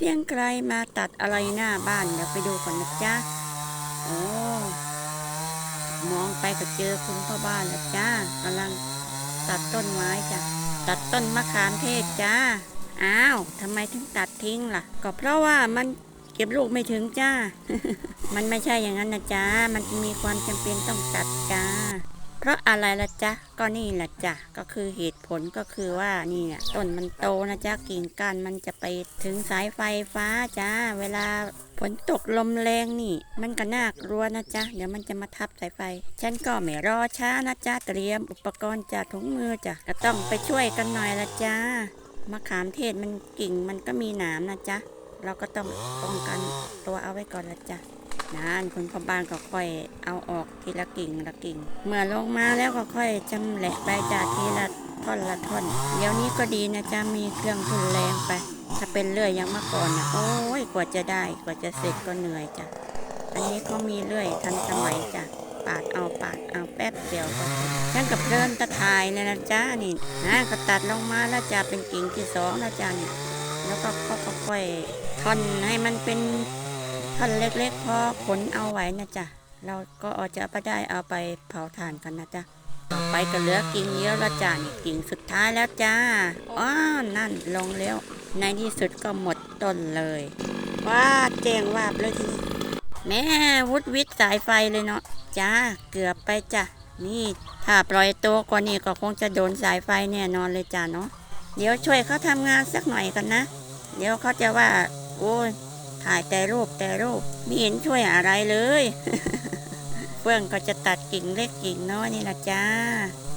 เสียงใครมาตัดอะไรหน้าบ้านเดี๋ยวไปดูก่อนนะจ๊ะโอ้มองไปก็เจอคุณพ่อบ้านแล้วจ้ากำลังตัดต้นไม้จ้ะตัดต้นมะขามเทศจ้าอ้าวทำไมถึงตัดทิ้งล่ะ ก็เพราะว่ามันเก็บลูกไม่ถึงจ้า มันไม่ใช่อย่างนั้นนะจ้ามันมีความจำเป็นต้องตัดจ้า เพราะอะไรละจ๊ะก็นี่แหละจ้ะก็คือเหตุผลก็คือว่านี่เนี่ยต้นมันโตนะจ๊ะกิ่งก้านมันจะไปถึงสายไฟฟ้าจ้าเวลาฝนตกลมแรงนี่ มันก็น่ากลัวนะจ๊ะเดี๋ยวมันจะมาทับสายไฟ ฉันก็ไม่รอช้านะจ๊ะเตรียมอุปกรณ์จากถุงมือจ้ะก็ต้องไปช่วยกันหน่อยละจ้ามะขามเทศมันกิ่งมันก็มีหนามนะจ๊ะเราก็ต้องป้องกันตัวเอาไว้ก่อนละจ้ะ นานคุณพ่อบ้านก็ค่อยเอาออกทีละกิ่งละกิ่ง เมื่อลงมาแล้วก็ค่อยจำแหละใบจากทีละท่อนละท่อน เดี๋ยวนี้ก็ดีนะจ๊ะมีเครื่องทุนแรงไป ถ้าเป็นเลื่อยอยังเมื่อก่อนนะโอ้ยกว่าจะได้กว่าจะเสร็จก็เหนื่อยจ้ะอันนี้เขามีเลื่อยทันสมัยจ้ะปาดเอาปาดเอาแป๊บเดียวก็เสร็จฉันกับเพลินตะทายเลยนะจ๊ะนี่นะก็ตัดลงมาแล้วจะเป็นกิ่งที่สองแล้วจ้ะนี่ยแล้วก็ค่อยๆท่อนให้มันเป็น ท่อนเล็กๆพอขนเอาไว้นะจ๊ะ เราก็เอาจะไปได้เอาไปเผาถ่านกันนะจ๊ะต่อไปก็เหลือกิ่งเดียวและจ้านี่กิ่งสุดท้ายแล้วจ้าอ้านั่นลงแล้ว ในที่สุดก็หมดต้นเลย ว้าแจ้งวาบเลยทีนี้แม่วุดวิดสายไฟเลยเนาะจ้าเกือบไปจ้ะนี่ถ้าปล่อยตัวกว่านี้ก็คงจะโดนสายไฟแน่นอนเลยจ้าเนาะเดี๋ยวช่วยเขาทำงานสักหน่อยกันนะ เดี๋ยวเขาจะว่า โอ้ ถ่ายแต่รูปแต่รูปไม่เห็นช่วยอะไรเลย เฟื่องก็จะตัดกิ่งเล็กกิ่งน้อยนี่ละจ้า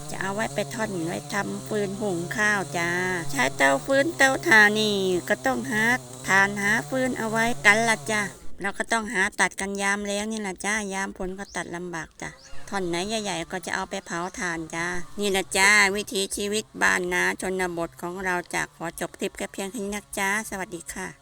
จะเอาไว้ไปท่อนไว้ทำฟืนหุงข้าวจ้า ใช้เตาฟืนเตาถ่านนี่ก็ต้องหาทานหาฟืนเอาไว้กันละจ้าเราก็ต้องหาตัดกันยามแล้งนี่ละจ้ายามฝนก็ตัดลำบากจ้ะท่อนไหนใหญ่ๆก็จะเอาไปเผาถ่านจ้า นี่ละจ้า วิถีชีวิตบ้านนาชนบทของเราจากขอจบคลิปแค่เพียงเท่านี้นะจ้า สวัสดีค่ะ